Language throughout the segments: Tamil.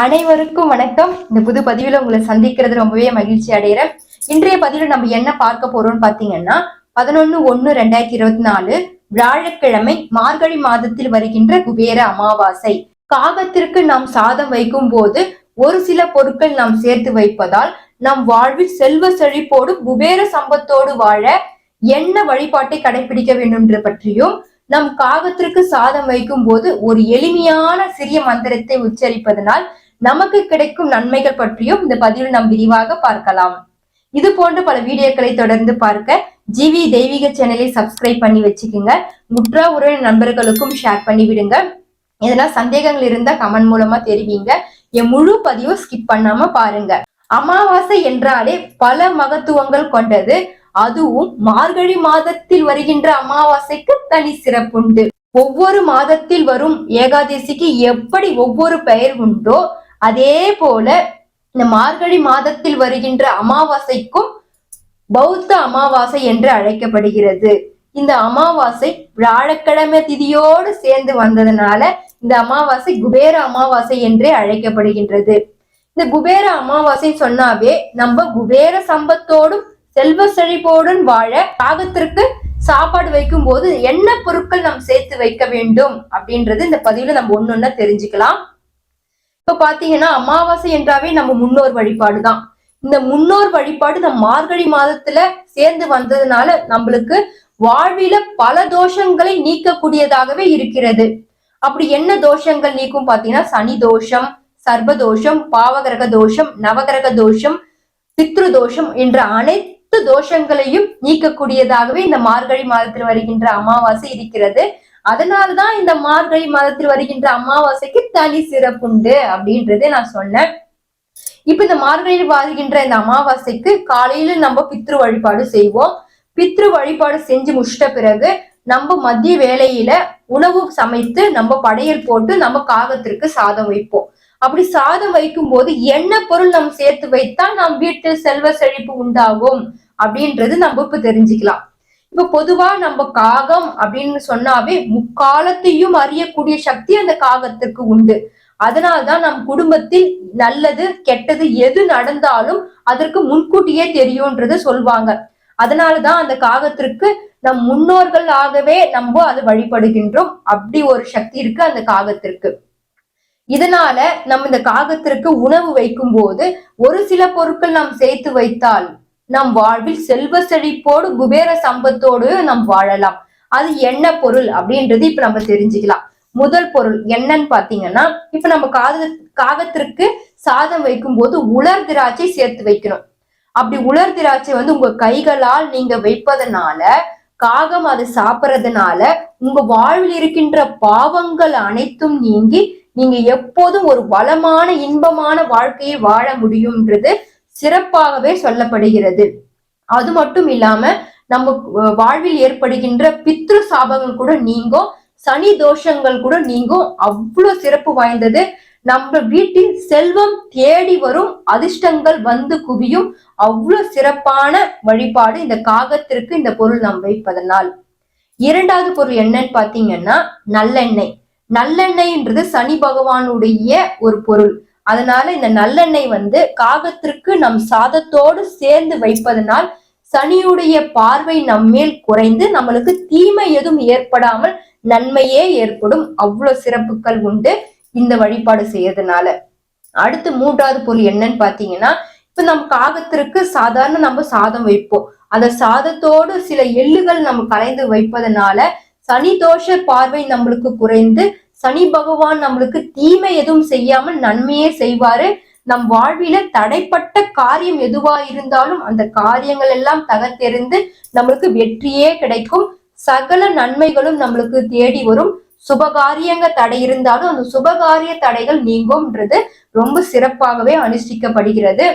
அனைவருக்கும் வணக்கம். இந்த புது பதிவுல உங்களை சந்திக்கிறது ரொம்பவே மகிழ்ச்சி அடைகிறேன். இன்றைய பதிவில் நம்ம என்ன பார்க்க போறோம்னு பாத்தீங்கன்னா பதினொன்னு ஒன்னு ரெண்டாயிரத்தி இருபத்தி நாலு வியாழக்கிழமை மார்கழி மாதத்தில் வருகின்ற குபேர அமாவாசை. காகத்திற்கு நாம் சாதம் வைக்கும் போது ஒரு சில பொருட்கள் நாம் சேர்த்து வைப்பதால் நம் வாழ்வில் செல்வ செழிப்போடு குபேர சம்பத்தோடு வாழ என்ன வழிபாட்டை கடைபிடிக்க வேண்டும் என்று பற்றியும் நம் காகத்திற்கு சாதம் வைக்கும் போது ஒரு எளிமையான சிறிய மந்திரத்தை உச்சரிப்பதனால் நமக்கு கிடைக்கும் நன்மைகள் பற்றியும் இந்த பதிவில் நாம் விரிவாக பார்க்கலாம். இது போன்ற பல வீடியோக்களை தொடர்ந்து பார்க்க ஜிவி தெய்வீக சேனலை சப்ஸ்கிரைப் பண்ணி வச்சுக்கோங்க. முற்றா உறவு நண்பர்களுக்கும் ஷேர் பண்ணி விடுங்க. எதனா சந்தேகங்கள் இருந்தா கமெண்ட் மூலமா தெரிவிங்க. என் முழு பதிவும் ஸ்கிப் பண்ணாம பாருங்க. அமாவாசை என்றாலே பல மகத்துவங்கள் கொண்டது. அதுவும் மார்கழி மாதத்தில் வருகின்ற அமாவாசைக்கு தனி சிறப்புண்டு. ஒவ்வொரு மாதத்தில் வரும் ஏகாதசிக்கு எப்படி ஒவ்வொரு பெயர் உண்டோ அதே போல இந்த மார்கழி மாதத்தில் வருகின்ற அமாவாசைக்கும் பௌத்த அமாவாசை என்று அழைக்கப்படுகிறது. இந்த அமாவாசை வியாழக்கிழமை திதியோடு சேர்ந்து வந்ததுனால இந்த அமாவாசை குபேர அமாவாசை என்றே அழைக்கப்படுகின்றது. இந்த குபேர அமாவாசை சொன்னாவே நம்ம குபேர சம்பத்தோடும் செல்வ செழிப்போடும் வாழ காகத்திற்கு சாப்பாடு வைக்கும் போது என்ன பொருட்கள் நாம் சேர்த்து வைக்க வேண்டும் அப்படின்றது இந்த பதிவுல நம்ம ஒன்னொன்னா தெரிஞ்சுக்கலாம். இப்ப பாத்தீங்கன்னா அமாவாசை என்றாவே நம்ம முன்னோர் வழிபாடு தான் இந்த முன்னோர் வழிபாடு இந்த மார்கழி மாதத்துல சேர்ந்து வந்ததுனால நம்மளுக்கு வாழ்வில பல தோஷங்களை நீக்கக்கூடியதாகவே இருக்கிறது. அப்படி என்ன தோஷங்கள் நீக்கும் பாத்தீங்கன்னா சனி தோஷம் சர்வதோஷம் பாவகிரக தோஷம் நவகிரக தோஷம் பித்ரு தோஷம் என்ற அனைத்து தோஷங்களையும் நீக்கக்கூடியதாகவே இந்த மார்கழி மாதத்தில் வருகின்ற அமாவாசை இருக்கிறது. அதனாலதான் இந்த மார்கழி மாதத்தில் வருகின்ற அமாவாசைக்கு தனி சிறப்புண்டு அப்படின்றதே நான் சொன்னேன். இப்ப இந்த மார்கழியில் வருகின்ற இந்த அமாவாசைக்கு காலையில நம்ம பித்ரு வழிபாடு செய்வோம். பித்ரு வழிபாடு செஞ்சு முடிச்சிட்ட பிறகு நம்ம மதிய வேலையில உணவு சமைத்து நம்ம படையல் போட்டு நம்ம காகத்திற்கு சாதம் வைப்போம். அப்படி சாதம் வைக்கும் போது என்ன பொருள் நம்ம சேர்த்து வைத்தா நம் வீட்டில் செல்வ செழிப்பு உண்டாகும் அப்படின்றது நம்ம இப்ப தெரிஞ்சுக்கலாம். இப்ப பொதுவா நம்ம காகம் அப்படின்னு சொன்னாவே முக்காலத்தையும் அறியக்கூடிய சக்தி அந்த காகத்திற்கு உண்டு. அதனால்தான் நம் குடும்பத்தில் நல்லது கெட்டது எது நடந்தாலும் அதற்கு முன்கூட்டியே தெரியும்ன்றது சொல்வாங்க. அதனாலதான் அந்த காகத்திற்கு நம் முன்னோர்கள் ஆகவே நம்ம அது வழிபடுகின்றோம். அப்படி ஒரு சக்தி இருக்கு அந்த காகத்திற்கு. இதனால நம்ம இந்த காகத்திற்கு உணவு வைக்கும் போது ஒரு சில பொருட்கள் நாம் சேர்த்து வைத்தால் நம் வாழ்வில் செல்வ செழிப்போடு குபேர சம்பத்தோடு நாம் வாழலாம். அது என்ன பொருள் அப்படின்றது இப்ப நம்ம தெரிஞ்சுக்கலாம். முதல் பொருள் என்னன்னு பாத்தீங்கன்னா இப்ப நம்ம காக காகத்திற்கு சாதம் வைக்கும் போது உலர் திராட்சை சேர்த்து வைக்கணும். அப்படி உலர் திராட்சை வந்து உங்க கைகளால் நீங்க வைப்பதனால காகம் அது சாப்பிட்றதுனால உங்க வாழ்வில் இருக்கின்ற பாவங்கள் அனைத்தும் நீங்கி நீங்க எப்போதும் ஒரு வளமான இன்பமான வாழ்க்கையை வாழ முடியும்ன்றது சிறப்பாகவே சொல்லப்படுகிறது. அது மட்டும் இல்லாம நம்ம வாழ்வில் ஏற்படுகின்ற பித்ரு சாபங்கள் கூட நீங்கும் சனி தோஷங்கள் கூட நீங்கும். அவ்வளவு சிறப்பு வாய்ந்தது. நம்ம வீட்டில் செல்வம் தேடி வரும் அதிர்ஷ்டங்கள் வந்து குவியும். அவ்வளவு சிறப்பான வழிபாடு இந்த காகத்திற்கு இந்த பொருள் நாம் வைப்பதனால். இரண்டாவது பொருள் என்னன்னு பாத்தீங்கன்னா நல்லெண்ணெய். நல்லெண்ணெய்ன்றது சனி பகவானுடைய ஒரு பொருள். அதனால இந்த நல்லெண்ணெய் வந்து காகத்திற்கு நம் சாதத்தோடு சேர்ந்து வைப்பதனால் சனியுடைய பார்வை நம்மேல் குறைந்து நம்மளுக்கு தீமை எதுவும் ஏற்படாமல் நன்மையே ஏற்படும். அவ்வளவு சிறப்புகள் உண்டு இந்த வழிபாடு செய்யறதுனால. அடுத்து மூன்றாவது பொருள் என்னன்னு பாத்தீங்கன்னா இப்ப நம்ம காகத்திற்கு சாதாரண நம்ம சாதம் வைப்போம். அந்த சாதத்தோடு சில எள்ளுகள் நம்ம கலைந்து வைப்பதனால சனி தோஷ பார்வை நம்மளுக்கு குறைந்து சனி பகவான் நம்மளுக்கு தீமை எதுவும் செய்யாமல் நன்மையே செய்வாரு. நம் வாழ்வில தடைப்பட்ட காரியம் எதுவா இருந்தாலும் அந்த காரியங்கள் எல்லாம் தகர்த்தெறிந்து நம்மளுக்கு வெற்றியே கிடைக்கும். சகல நன்மைகளும் நம்மளுக்கு தேடி வரும். சுபகாரியங்க தடை இருந்தாலும் அந்த சுபகாரிய தடைகள் நீங்கும்ன்றது ரொம்ப சிறப்பாகவே அனுஷ்டிக்கப்படுகிறது.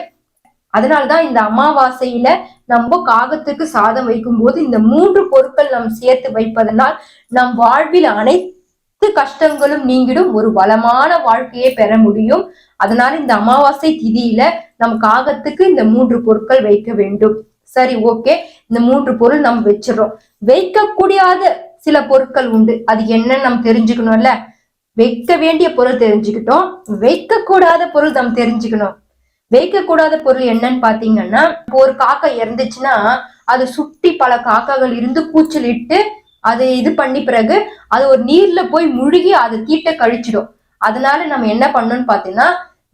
அதனால்தான் இந்த அமாவாசையில நம்ம காகத்துக்கு சாதம் வைக்கும் போது இந்த மூன்று பொருட்கள் நாம் சேர்த்து வைப்பதனால் நம் வாழ்வில் அனைத்து கஷ்டங்களும் நீங்கிடும். ஒரு வளமான வாழ்க்கையை பெற முடியும். அதனால இந்த அமாவாசை திதியில நம் காகத்துக்கு இந்த மூன்று பொருட்கள் வைக்க வேண்டும். சரி ஓகே. இந்த மூன்று பொருள் நம்ம வச்சிடறோம். வைக்க கூடியாத சில பொருட்கள் உண்டு. அது என்னன்னு நம்ம தெரிஞ்சுக்கணும்ல? வைக்க வேண்டிய பொருள் தெரிஞ்சுக்கிட்டோம். வைக்க கூடாத பொருள் நம்ம தெரிஞ்சுக்கணும். வைக்க கூடாத பொருள் என்னன்னு பாத்தீங்கன்னா இப்போ ஒரு காக்கா இறந்துச்சுன்னா அது சுட்டி பல காக்காகள் இருந்து கூச்சல் இட்டு அது இது பண்ணி பிறகு அது ஒரு நீர்ல போய் முழுகி அதை தீட்ட கழிச்சிடும். அதனால நம்ம என்ன பண்ணணும்னு பாத்தீங்கன்னா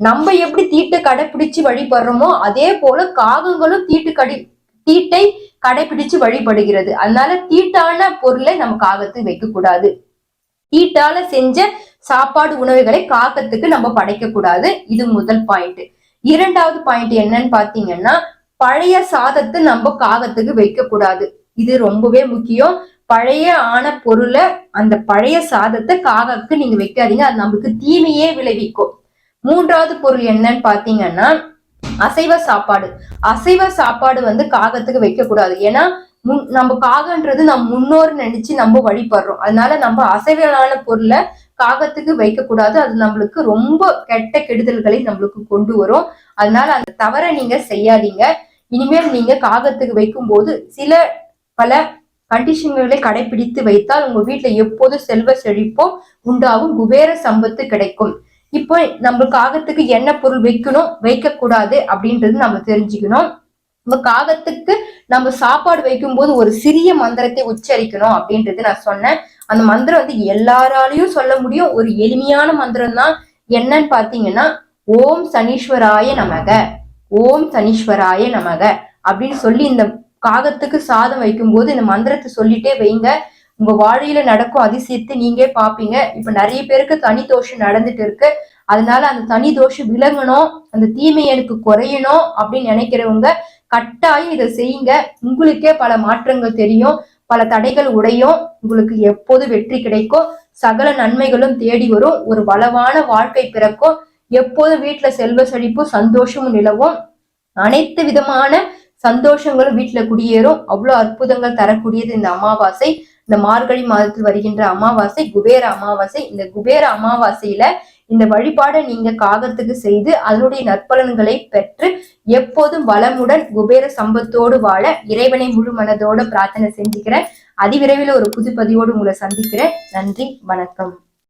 நம்ம எப்படி தீட்டை கடைபிடிச்சு வழிபடுறோமோ அதே போல காகங்களும் தீட்டு கடி தீட்டை கடைபிடிச்சு வழிபடுகிறது. அதனால தீட்டான பொருளை நம்ம காகத்துக்கு வைக்க கூடாது தீட்டால செஞ்ச சாப்பாடு உணவுகளை காகத்துக்கு நம்ம படைக்க கூடாது இது முதல் பாயிண்ட் இரண்டாவது பாயிண்ட் என்னன்னு பாத்தீங்கன்னா பழைய சாதத்தை நம்ம காகத்துக்கு வைக்க கூடாது இது ரொம்பவே முக்கியம். பழைய ஆன பொருளை அந்த பழைய சாதத்தை காகத்துக்கு நீங்க வைக்காதீங்க. அது நமக்கு தீமையே விளைவிக்கும். மூன்றாவது பொருள் என்னன்னு பாத்தீங்கன்னா அசைவ சாப்பாடு. அசைவ சாப்பாடு வந்து காகத்துக்கு வைக்கக்கூடாது. ஏன்னா முன் நம்ம காகன்றது நம்ம முன்னோர் நினைச்சு நம்ம வழிபடுறோம். அதனால நம்ம அசைவலான பொருளை காகத்துக்கு வைக்கக்கூடாது. அது நம்மளுக்கு ரொம்ப கெட்ட கெடுதல்களை நம்மளுக்கு கொண்டு வரும். அதனால அந்த தவறை நீங்க செய்யாதீங்க. இனிமேல் நீங்க காகத்துக்கு வைக்கும் போது சில பல கண்டிஷன்களை கடைபிடித்து வைத்தால் உங்க வீட்டுல எப்போதும் செல்வ செழிப்போ உண்டாகும் குபேர சம்பத்து கிடைக்கும். இப்போ நம்ம காகத்துக்கு என்ன பொருள் வைக்கணும் வைக்க கூடாது அப்படின்றது நம்ம தெரிஞ்சுக்கணும். நம்ம காகத்துக்கு நம்ம சாப்பாடு வைக்கும்போது ஒரு சிறிய மந்திரத்தை உச்சரிக்கணும் அப்படின்றது நான் சொன்னேன். அந்த மந்திரம் வந்து எல்லாராலையும் சொல்ல முடியும். ஒரு எளிமையான மந்திரம் தான் என்னன்னு பாத்தீங்கன்னா ஓம் சனீஸ்வராய நமக. ஓம் சனீஸ்வராய நமக அப்படின்னு சொல்லி இந்த காகத்துக்கு சாதம் வைக்கும்போது இந்த மந்திரத்தை சொல்லிட்டே வைங்க. உங்க வாழ்க்கையில நடக்கும் அதிசயத்தை நீங்க பாப்பீங்க. இப்ப நிறைய பேருக்கு தனி தோஷம் நடந்துட்டு இருக்கு. அதனால அந்த தனி தோஷம் விலகணும் அந்த தீமை எனக்கு குறையணும் அப்படின்னு நினைக்கிறவங்க கட்டாயம் இதை செய்யுங்க. உங்களுக்கே பல மாற்றங்கள் தெரியும் பல தடைகள் உடையும். உங்களுக்கு எப்போது வெற்றி கிடைக்கும்? சகல நன்மைகளும் தேடி வரும். ஒரு வளவான வாழ்க்கை பிறக்கும். எப்போதும் வீட்டுல செல்வ செழிப்பும் சந்தோஷமும் நிலவும். அனைத்து விதமான சந்தோஷங்களும் வீட்டுல குடியேறும். அவ்வளவு அற்புதங்கள் தரக்கூடியது இந்த அமாவாசை. இந்த மார்கழி மாதத்தில் வருகின்ற அமாவாசை குபேர அமாவாசை. இந்த குபேர அமாவாசையில இந்த வழிபாடை நீங்க காகத்துக்கு செய்து அதனுடைய நற்பலன்களை பெற்று எப்போதும் வளமுடன் குபேர சம்பத்தோடு வாழ இறைவனை முழு மனதோடு பிரார்த்தனை செஞ்சுக்கிறேன். அதிவிரைவில் ஒரு புதுப்பதிவோடு உங்களை சந்திக்கிறேன். நன்றி வணக்கம்.